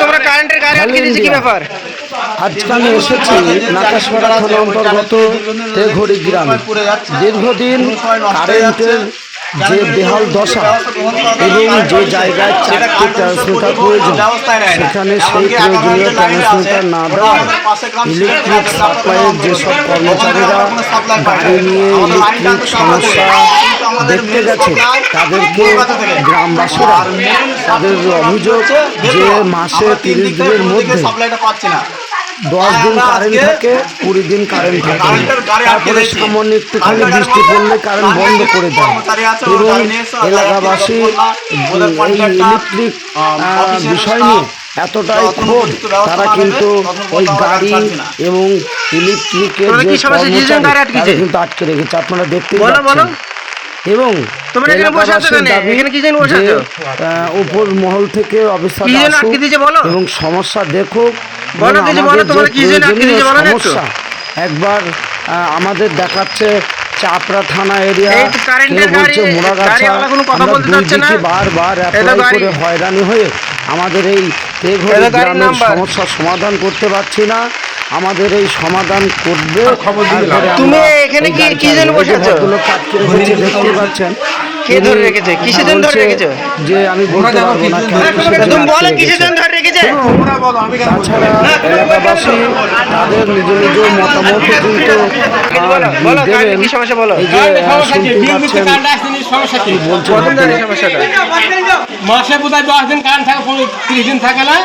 তোমরা কারেন্টের গাড়ি আটকে দিয়েছে কি ব্যাপার? আজকে আমি এসেছি নাকাশপাড়া থানা অন্তর্গত তেঘড়ি গ্রামে। দীর্ঘদিন কারেন্টের যে বেহাল দশা এবং যে জায়গায় চারটি ট্রান্সমিটার প্রয়োজন সেখানে সেই প্রয়োজনীয় ট্রান্সমিটার না দেওয়ায় ইলেকট্রিক সাপ্লাইয়ের যেসব কর্মচারীরা গাড়ি নিয়ে ইলেকট্রিক সমস্যা দেখতে গেছে তাদেরকে গ্রামবাসীরা তাদের অভিযোগ যে মাসে তিরিশ দিনের মধ্যে দশ দিন কারেন্ট থাকে কুড়ি দিন কারেন্ট থাকে। তারপরে সামান্য একটুখানি বৃষ্টি পড়লে কারেন্ট বন্ধ করে দেয়। এবং এলাকাবাসী এই ইলেকট্রিক বিষয় নিয়ে এতটাই ক্ষোভ তারা কিন্তু ওই গাড়ি এবং ইলেকট্রিকের যে কর্মচারী কিন্তু আটকে রেখেছে। আপনারা দেখতে বলো। এবং তোমরা এখানে বসে আছো কেন? এখানে কি জন্য বসে আছো? উপর মহল থেকে? এবং সমস্যা দেখুক বলো এবং কিছু বলো, আমাদের তোমরা কি জন্য আটকে দিয়েছে বলো সমস্যা একবার আমাদের দেখাচ্ছে চাপড়া থানা এরিয়া কেউ বলছে মোড়াগাছা আমরা বারবার এই অ্যাপ্লাই করে হয়রানি হয়ে আমাদের এই। সমস্যার সমাধান করতে পারছি না আমাদের এই সমাধান করবে তুমি এখানে কি- কি জন্য বসে আছো? রেখেছে দেখতে পাচ্ছেন কে ধরে রেখেছে? কিসের জন্য ধরে রেখেছে? যে আমি বলতে পারব না তুমি বলো কিসের জন্য ধরে রেখেছে তাছাড়া এলাকাবাসী তাদের নিজ নিজ মতামত কিন্তু বলো, বলো, কি সমস্যা বলো? এই যে শুনতে পাচ্ছেন মাসে বোধহয় দশ দিন কারেন্ট থাকে তিরিশ দিন থাকে না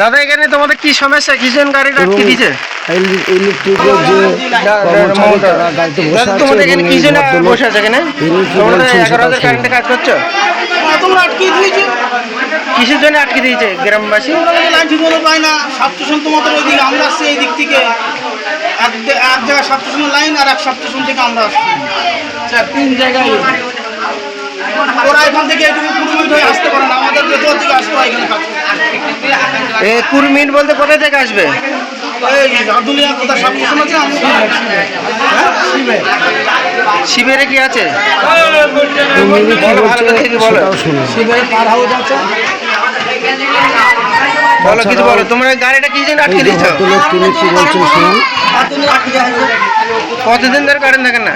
দাদা এখানে তোমাদের কি সমস্যা? কিসের গাড়িটা আটকে দিয়েছে? ইলেকট্রিকের যে গাড়িতে বসে আছে তোমাদের এখানে এই কি জন্য বসে আছে এখানে? তোমরা এগারো হাজার কারেন্টে কাজ করছ? তোমরা আটকে দিয়েছে। কিসের জন্য আটকে দিয়েছে গ্রামবাসী? লাইন ঠিক মতো পায় না। সপ্তশন তোমাদের ওইদিকে আমরা আসছি এই দিক থেকে। এক জায়গায় লাইন আর এক সপ্তশন থেকে আমরা আসছি। আচ্ছা, তিন জায়গায় ওরা এখান থেকে এটুকু কুড়ি মিনিট হয়ে আসতে পারে না। আমাদের যেতে দিকে আসতে হয় এখানে কাজ করতে। এ কুড়ি মিনিট বলতে কোথায় থেকে আসবে? হ্যাঁ? শিবিরে কি আছে? বলো, কিছু বলো। তোমরা গাড়িটা কি জন্য আটকে শুনুন। কতদিন ধরে কারেন্ট থাকে না?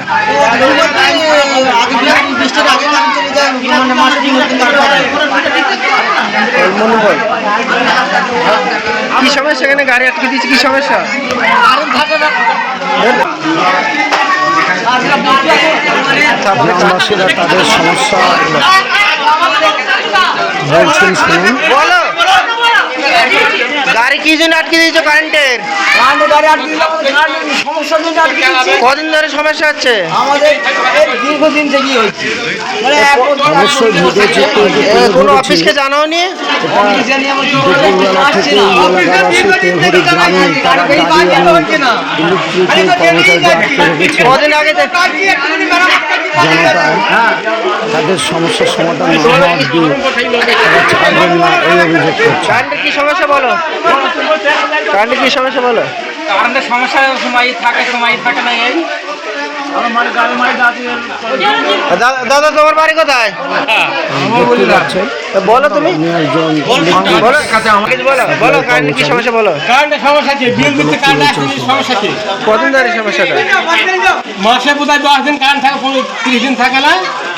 বল কি সমস্যা? এখানে গাড়ি আটকে দিয়েছে কি সমস্যা? গ্রামবাসীরা তাদের সমস্যা বলছেন শুনুন। গাড়ি কি জন্য আটকে দিয়েছ কারেন্টের? কদিন ধরে সমস্যা হচ্ছে? আমাদের দীর্ঘদিন হচ্ছে মানে কোনো অফিসকে জানাওনি দুপুরবেলা থেকে এলাকাবাসী তাদের সমস্যার সমাধান না হওয়া অব্দি তারা ছাড়বেন না এই অভিযোগ করছে। কারেন্টের কি সমস্যা বলো? কারেন্টের কি সমস্যা বলো? কারেন্টের সমস্যা সময় থাকে সময় থাকে না এই। দাদা- দাদা তোমার বাড়ি কোথায়? পাচ্ছেন বলো তুমি। বলো বলো কারেন্টের কি সমস্যা বলো? কারেন্টের সমস্যা কি? বিল দিতে কারেন্ট সমস্যা কি? কদিন ধরে সমস্যাটা? মাসে বোধহয় দশ দিন কারেন্ট থাকে তিরিশ দিন থাকে না?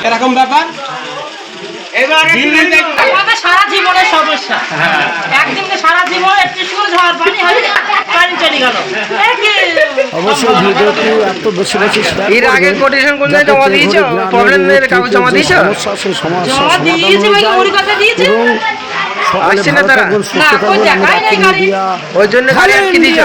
এরকম ব্যাপার? বিল দিতে আমাদের সারা জীবনের সমস্যা। একদিনকে সারা জীবন একটু করে ঝড় পানি হয় কারেন্ট চলে গেল। অবশ্যই ভিডিওটি এত বেশি বেশি এর আগে কোটেশন কোন যাতে জমা দিয়েছ? তেঘড়ি গ্রামের প্রবলেমের কাগজ জমা দিয়েছ? সমস্যা ভাই ওর কথা দিয়েছে? আসছে না তারা? ওই জন্য আটকে দিয়েছ?